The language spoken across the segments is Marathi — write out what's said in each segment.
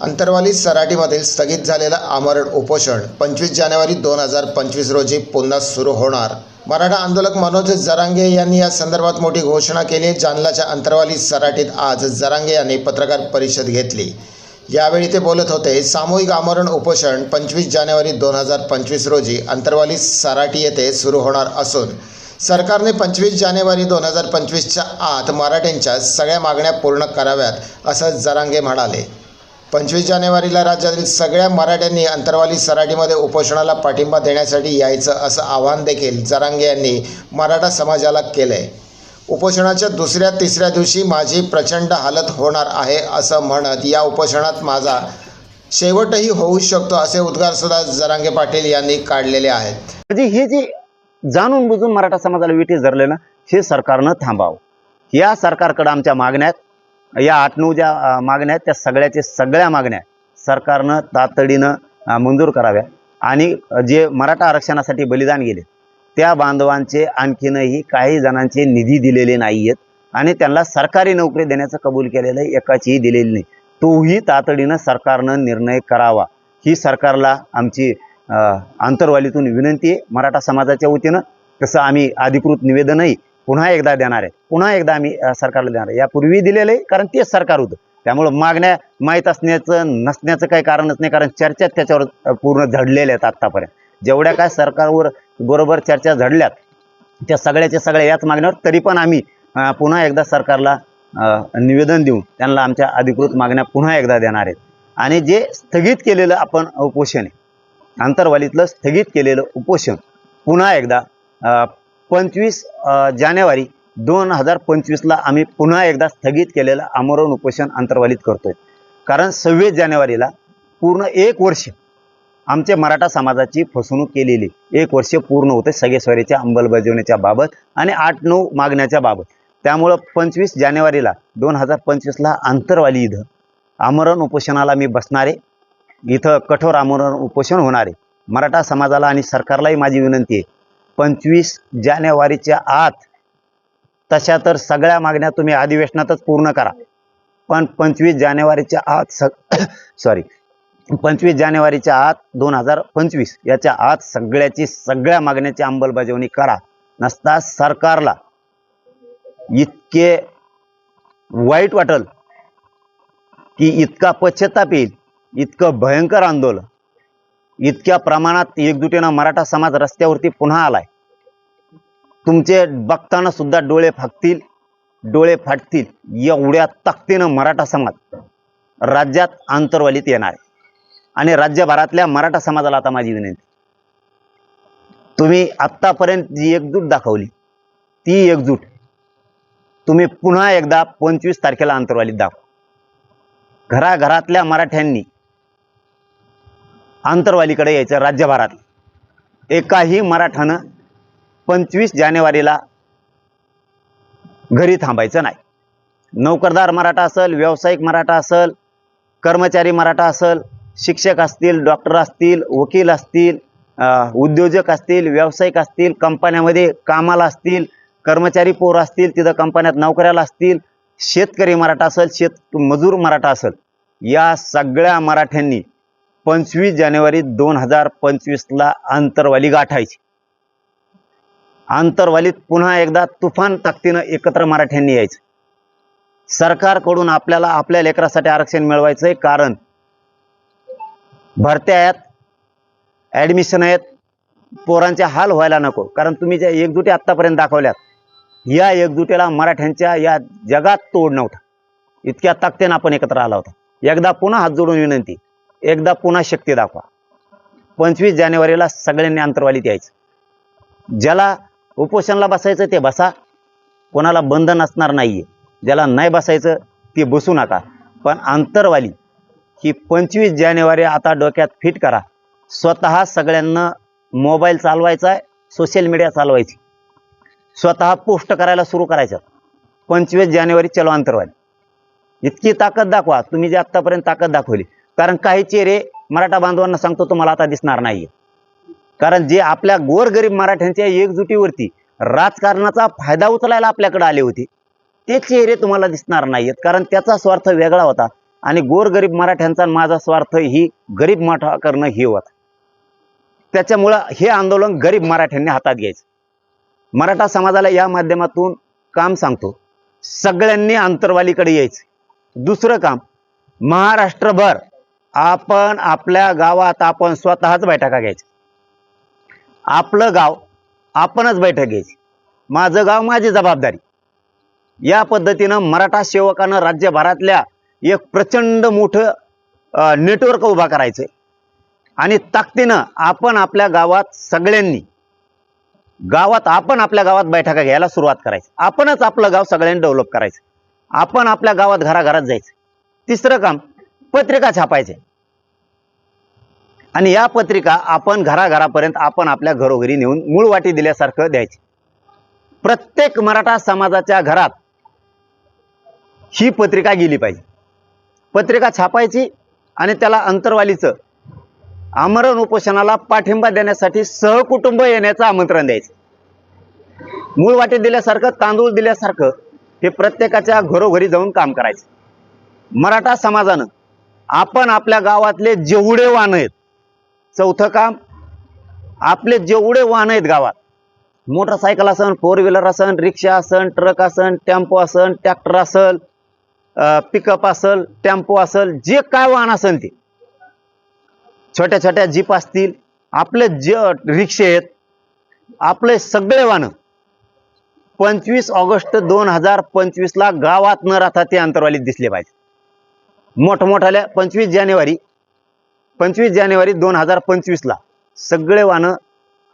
अंतरवाली सराटीमधील स्थगित झालेलं आमरण उपोषण. पंचवीस जानेवारी दोन हजार पंचवीस रोजी पुन्हा सुरू होणार. मराठा आंदोलक मनोज जरांगे यांनी या संदर्भात मोठी घोषणा केली. जालनाच्या अंतरवाली सराटीत आज जरांगे यांनी पत्रकार परिषद घेतली. यावेळी ते बोलत होते सामूहिक आमरण उपोषण पंचवीस जानेवारी दोन हजार पंचवीस रोजी अंतरवाली सराटी येथे सुरू होणार असून सरकारने पंचवीस जानेवारी दोन हजार पंचवीसच्या आत मराठ्यांच्या सगळ्या मागण्या पूर्ण कराव्यात असं जरांगे म्हणाले. पंचवीस जानेवारीला राज्यातील सगळ्या मराठ्यांनी अंतरवाली सराटीमध्ये उपोषणाला पाठिंबा देण्यासाठी यायचं असं आवाहन देखील जरांगे यांनी मराठा समाजाला केलं आहे उपोषणाच्या दुसऱ्या तिसऱ्या दिवशी माझी प्रचंड हालत होणार आहे असं म्हणत या उपोषणात माझा शेवटही होऊ शकतो असे उद्गार सुद्धा जरांगे पाटील यांनी काढलेले आहेत. म्हणजे हे जे जाणून बुजून मराठा समाजाला विटी धरले ना हे सरकारनं थांबावं. या सरकारकडं आमच्या मागण्यात या आठ नऊ ज्या मागण्या आहेत त्या सगळ्याचे सगळ्या मागण्या सरकारनं तातडीनं मंजूर कराव्या. आणि जे मराठा आरक्षणासाठी बलिदान गेले त्या बांधवांचे आणखीनही काही जणांचे निधी दिलेले नाही आहेत आणि त्यांना सरकारी नोकरी देण्याचं कबूल केलेलं आहे एकाचीही दिलेली नाही. तोही तातडीनं सरकारनं निर्णय करावा. ही सरकारला आमची आंतरवालीतून विनंती आहे. मराठा समाजाच्या वतीनं तसं आम्ही अधिकृत निवेदनही पुन्हा एकदा देणार आहे. पुन्हा एकदा आम्ही सरकारला देणार आहे. यापूर्वी दिलेलं आहे कारण तेच सरकार होतं. त्यामुळं मागण्या माहीत असण्याचं नसण्याचं काही कारणच नाही कारण चर्चा त्याच्यावर पूर्ण झडलेल्या आहेत आत्तापर्यंत. जेवढ्या काय सरकारवर बरोबर चर्चा झडल्यात त्या सगळ्याच्या सगळ्या याच मागण्यावर तरी पण आम्ही पुन्हा एकदा सरकारला निवेदन देऊन त्यांना आमच्या अधिकृत मागण्या पुन्हा एकदा देणार आहेत. आणि जे स्थगित केलेलं आपण उपोषण आहे आंतरवालीतलं स्थगित केलेलं उपोषण पुन्हा एकदा पंचवीस जानेवारी दोन हजार पंचवीसला आम्ही पुन्हा एकदा स्थगित केलेलं आमरण उपोषण अंतर्वालित करतोय. कारण सव्वीस जानेवारीला पूर्ण एक वर्ष आमच्या मराठा समाजाची फसवणूक केलेली. एक वर्ष पूर्ण होते सगळेश्वरीच्या अंमलबजावणीच्या बाबत आणि आठ नऊ मागण्याच्या बाबत. त्यामुळं पंचवीस जानेवारीला दोन हजार पंचवीसला आंतरवाली इथं आमरण उपोषणाला मी बसणारे इथं कठोर आमरण उपोषण होणारे. मराठा समाजाला आणि सरकारलाही माझी विनंती आहे. पंचवीस जानेवारीच्या आत तशा तर सगळ्या मागण्या तुम्ही अधिवेशनातच पूर्ण करा. पण पंचवीस जानेवारीच्या आत स सॉरी पंचवीस जानेवारीच्या आत दोन हजार पंचवीस याच्या आत सगळ्याची सगळ्या मागण्याची अंमलबजावणी करा. नसता सरकारला इतके वाईट वाटल की इतका पश्चाताप येईल इतकं भयंकर आंदोलन. इतक्या प्रमाणात एकजुटीनं मराठा समाज रस्त्यावरती पुन्हा आलाय. तुमचे बघताना सुद्धा डोळे फाकतील डोळे फाटतील एवढ्या ताकदीनं मराठा समाज राज्यात आंतरवालीत येणार आहे. आणि राज्यभरातल्या मराठा समाजाला आता माझी विनंती. तुम्ही आत्तापर्यंत जी एकजूट दाखवली ती एकजूट तुम्ही पुन्हा एकदा पंचवीस तारखेला आंतरवालीत दाखवा. घराघरातल्या मराठ्यांनी आंतरवालीकडे यायचं राज्यभरात. एकाही मराठानं पंचवीस जानेवारीला घरी थांबायचं नाही. नोकरदार मराठा असेल व्यावसायिक मराठा असेल कर्मचारी मराठा असेल शिक्षक असतील डॉक्टर असतील वकील असतील उद्योजक असतील व्यावसायिक असतील कंपन्यामध्ये कामाला असतील कर्मचारी पोर असतील तिथं कंपन्यात नोकऱ्याला असतील शेतकरी मराठा असेल शेत मजूर मराठा असेल या सगळ्या मराठ्यांनी पंचवीस जानेवारी दोन हजार पंचवीसला आंतरवाली गाठायची. आंतरवालीत पुन्हा एकदा तुफान ताकदीनं एकत्र मराठ्यांनी यायचं. सरकारकडून आपल्याला आपल्या लेकरासाठी आरक्षण मिळवायचंय कारण भरत्या आहेत ॲडमिशन आहेत पोरांचे हाल व्हायला नको. कारण तुम्ही ज्या एकजुटी आत्तापर्यंत दाखवल्यात या एकजुटीला मराठ्यांच्या या जगात तोड नव्हता. इतक्या ताकदीनं आपण एकत्र आला होता. एकदा पुन्हा हात जोडून विनंती एकदा पुन्हा शक्ती दाखवा. पंचवीस जानेवारीला सगळ्यांनी अंतरवालीत यायचं. ज्याला उपोषणला बसायचं ते बसा. कोणाला बंधन असणार नाहीये. ज्याला नाही बसायचं ते बसू नका. पण आंतरवाली ही पंचवीस जानेवारी आता डोक्यात फिट करा. स्वतः सगळ्यांना मोबाईल चालवायचा आहे सोशल मीडिया चालवायची. स्वतः पोस्ट करायला सुरू करायचं. पंचवीस जानेवारी चलो अंतरवाली. इतकी ताकद दाखवा. तुम्ही जे आत्तापर्यंत ताकद दाखवली. कारण काही चेहरे मराठा बांधवांना सांगतो तुम्हाला आता दिसणार नाहीये. कारण जे आपल्या गोरगरीब मराठ्यांच्या एकजुटीवरती राजकारणाचा फायदा उचलायला आपल्याकडे आले होते ते चेहरे तुम्हाला दिसणार नाहीत कारण त्याचा स्वार्थ वेगळा होता आणि गोरगरीब मराठ्यांचा माझा स्वार्थ ही गरीब मठा करणं हे होत. त्याच्यामुळं हे आंदोलन गरीब मराठ्यांनी हातात घ्यायचं. मराठा समाजाला या माध्यमातून काम सांगतो. सगळ्यांनी अंतरवालीकडे यायचं. दुसरं काम महाराष्ट्रभर आपण आपल्या गावात आपण स्वतःच बैठका घ्यायच्या. आपलं गाव आपणच बैठक घ्यायची. माझं गाव माझी जबाबदारी. या पद्धतीनं मराठा सेवकानं राज्यभरातल्या एक प्रचंड मोठं नेटवर्क उभा करायचं. आणि ताकदीनं आपण आपल्या गावात सगळ्यांनी गावात आपण आपल्या गावात बैठका घ्यायला सुरुवात करायची. आपणच आपलं गाव सगळ्यांनी डेव्हलप करायचं. आपण आपल्या गावात घराघरात जायचं. तिसरं काम पत्रिका छापायचे. आणि या पत्रिका आपण घराघरापर्यंत आपण आपल्या घरोघरी नेऊन मूळ वाटी दिल्यासारखं द्यायची. प्रत्येक मराठा समाजाच्या घरात ही पत्रिका गेली पाहिजे. पत्रिका छापायची आणि त्याला अंतरवालीचं आमरण उपोषणाला पाठिंबा देण्यासाठी सहकुटुंब येण्याचं आमंत्रण द्यायचं. मूळ वाटी दिल्यासारखं तांदूळ दिल्यासारखं हे प्रत्येकाच्या घरोघरी जाऊन काम करायचं. मराठा समाजानं आपण आपल्या गावातले जेवढे वाण आहेत चौथं काम आपले जेवढे वाहन आहेत गावात मोटरसायकल असन फोर व्हीलर असन रिक्षा असन ट्रक असन टेम्पो असन ट्रॅक्टर असल पिकअप असल टेम्पो असल जे काय वाहन असेल ते. छोट्या छोट्या जीप असतील आपले जे रिक्षे आहेत आपले सगळे वाहनं पंचवीस ऑगस्ट दोन हजार पंचवीसला गावात न राहता ते अंतरवालीत दिसले पाहिजे. मोठमोठाल्या पंचवीस जानेवारी पंचवीस जानेवारी दोन हजार पंचवीसला सगळे वाहनं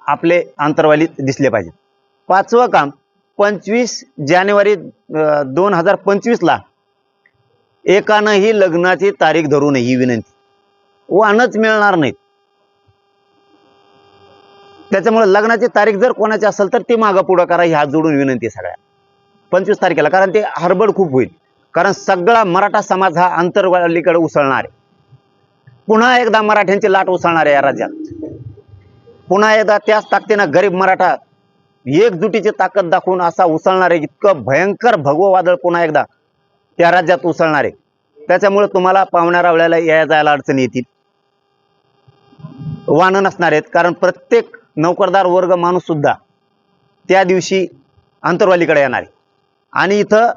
आपले अंतरवालीत दिसले पाहिजेत पाचवं काम पंचवीस जानेवारी दोन हजार पंचवीसला एकानंही लग्नाची तारीख धरू नये ही विनंती. वाहनच मिळणार नाहीत. त्याच्यामुळे लग्नाची तारीख जर कोणाची असेल तर ती मागं पुढं करा ही हात जोडून विनंती आहे सगळ्या. पंचवीस तारखेला कारण ते हरबड खूप होईल. कारण सगळा मराठा समाज हा आंतरवालीकडे उसळणार आहे. पुन्हा एकदा मराठ्यांची लाट उसळणार आहे या राज्यात. पुन्हा एकदा त्याच ताकदीनं गरीब मराठा एकजुटीची ताकद दाखवून असा उसळणार आहे इतकं भयंकर भगवं वादळ पुन्हा एकदा त्या राज्यात उसळणार आहे. त्याच्यामुळे तुम्हाला पाहुण्या रावळ्याला या जायला अडचणी येतील. वाहनं नसणार आहेत कारण प्रत्येक नोकरदार वर्ग माणूस सुद्धा त्या दिवशी अंतरवालीकडे येणार आहे. आणि इथं